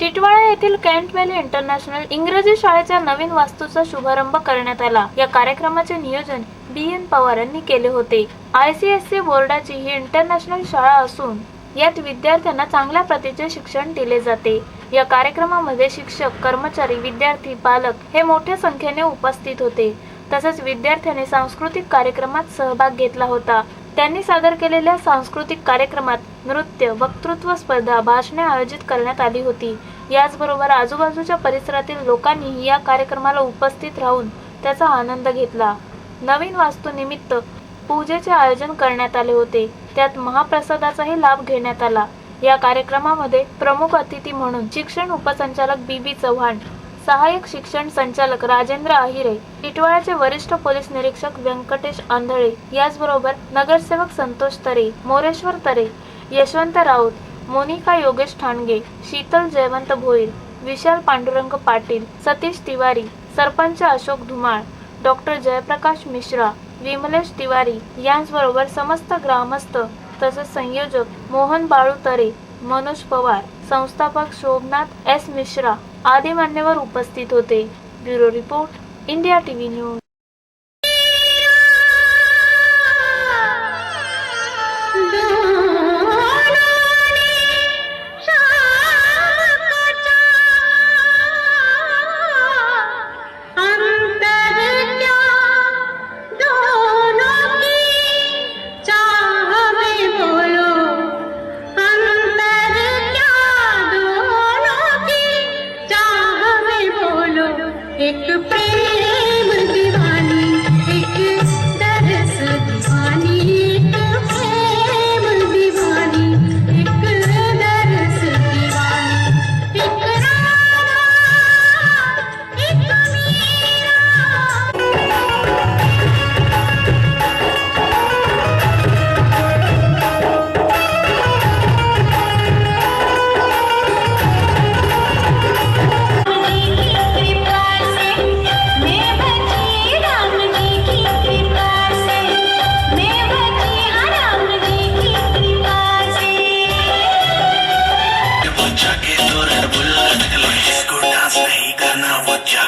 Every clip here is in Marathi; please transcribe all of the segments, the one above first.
टिटवाळा येथील कॅन्ट व्हॅली इंटरनॅशनल इंग्रजी शाळेच्या नवीन वास्तूचा शुभारंभ करण्यात आला. या कार्यक्रमाचे नियोजन बी. एन. पवार यांनी केले होते. आयसीएससी बोर्डाची ही इंटरनॅशनल शाळा असून यात विद्यार्थ्यांना चांगल्या प्रतीचे शिक्षण दिले जाते. या कार्यक्रमामध्ये शिक्षक कर्मचारी विद्यार्थी पालक हे मोठ्या संख्येने उपस्थित होते. तसेच विद्यार्थ्यांनी सांस्कृतिक कार्यक्रमात सहभाग घेतला होता. त्यांनी सादर केलेल्या सांस्कृतिक कार्यक्रमात नृत्य वक्तृत्व स्पर्धा भाषणे आयोजित करण्यात आली होती. याचबरोबर आजूबाजूच्या परिसरातील लोकांनीही या कार्यक्रमाला उपस्थित राहून त्याचा आनंद घेतला. नवीन वास्तूनिमित्त पूजेचे आयोजन करण्यात आले होते. त्यात महाप्रसादाचाही लाभ घेण्यात आला. या कार्यक्रमामध्ये प्रमुख अतिथी म्हणून शिक्षण उपसंचालक बी. बी. चव्हाण सहाय्यक शिक्षण संचालक राजेंद्र आहिरे टिटवाळ्याचे वरिष्ठ पोलीस निरीक्षक व्यंकटेश आंधळे याचबरोबर नगरसेवक संतोष तरे मोरेश्वर तरे यशवंत राऊत मोनिका योगेश ठाणगे शीतल जयवंत भोईर विशाल पांडुरंग पाटील सतीश तिवारी सरपंच अशोक धुमाळ डॉक्टर जयप्रकाश मिश्रा विमलेश तिवारी यांचबरोबर समस्त ग्रामस्थ तसेच संयोजक मोहन बाळू तरे मनोज पवार. संस्थापक शोभनाथ एस मिश्रा आदी मान्यवर उपस्थित होते. Bureau report India TV news.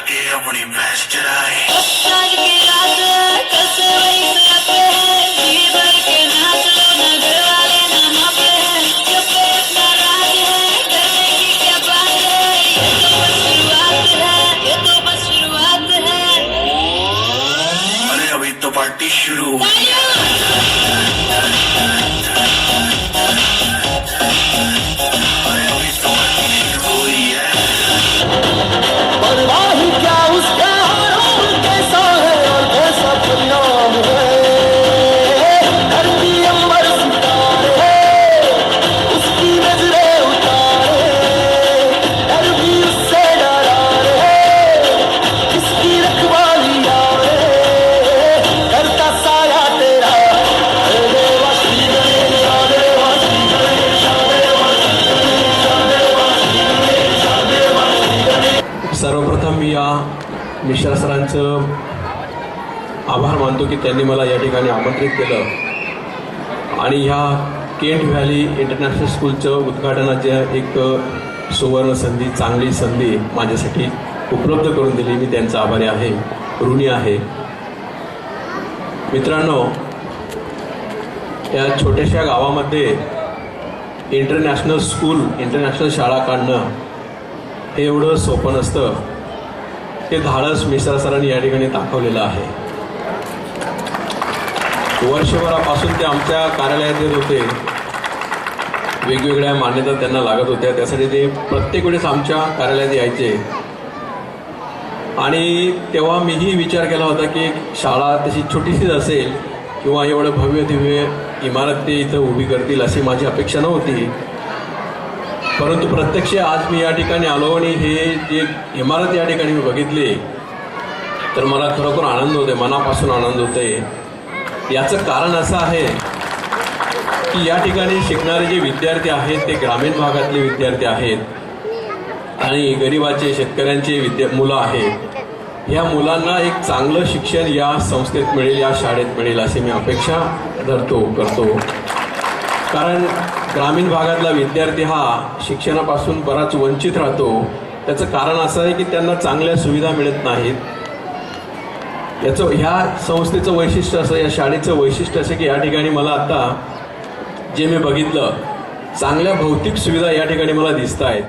वो जाके अपनी भैंस सर्वप्रथम मी या मिश्रा सरांचं आभार मानतो की त्यांनी मला या ठिकाणी आमंत्रित केलं. आणि ह्या केंट व्हॅली इंटरनॅशनल स्कूलचं उद्घाटनाच्या एक सुवर्ण संधी चांगली संधी माझ्यासाठी उपलब्ध करून दिली. मी त्यांचा आभारी आहे ऋणी आहे. मित्रांनो या छोट्याशा गावामध्ये इंटरनॅशनल स्कूल इंटरनॅशनल शाळा काढणं हे एवढं सोपं नसतं. ते धाडस मिश्रा सरांनी या ठिकाणी दाखवलेलं आहे. वर्षभरापासून ते आमच्या कार्यालयात येत होते. वेगवेगळ्या मान्यता त्यांना लागत होत्या. त्यासाठी ते प्रत्येक वेळेस आमच्या कार्यालयात यायचे. आणि तेव्हा मीही विचार केला होता की शाळा तशी छोटीशीच असेल किंवा एवढं भव्य दिव्य इमारत ते इथं उभी करतील अशी माझी अपेक्षा नव्हती. परंतु प्रत्यक्ष आज मी या ठिकाणी आलो आणि हे जे इमारत या ठिकाणी मी बघितली तर मला खरोखर आनंद होते मनापासून आनंद होते याचं कारण असं आहे की या ठिकाणी शिकणारे जे विद्यार्थी आहेत ते ग्रामीण भागातले विद्यार्थी आहेत आणि गरिबाचे शेतकऱ्यांचे विद्या मुलं आहेत. ह्या मुलांना एक चांगलं शिक्षण या संस्थेत मिळेल या शाळेत मिळेल अशी मी अपेक्षा धरतो करतो. कारण ग्रामीण भागातला विद्यार्थी हा शिक्षणापासून बराच वंचित राहतो. त्याचं कारण असं आहे की त्यांना चांगल्या सुविधा मिळत नाहीत. याचं ह्या संस्थेचं वैशिष्ट्य असं या शाळेचं वैशिष्ट्य असं की या ठिकाणी मला आता जे मी बघितलं चांगल्या भौतिक सुविधा या ठिकाणी मला दिसत आहेत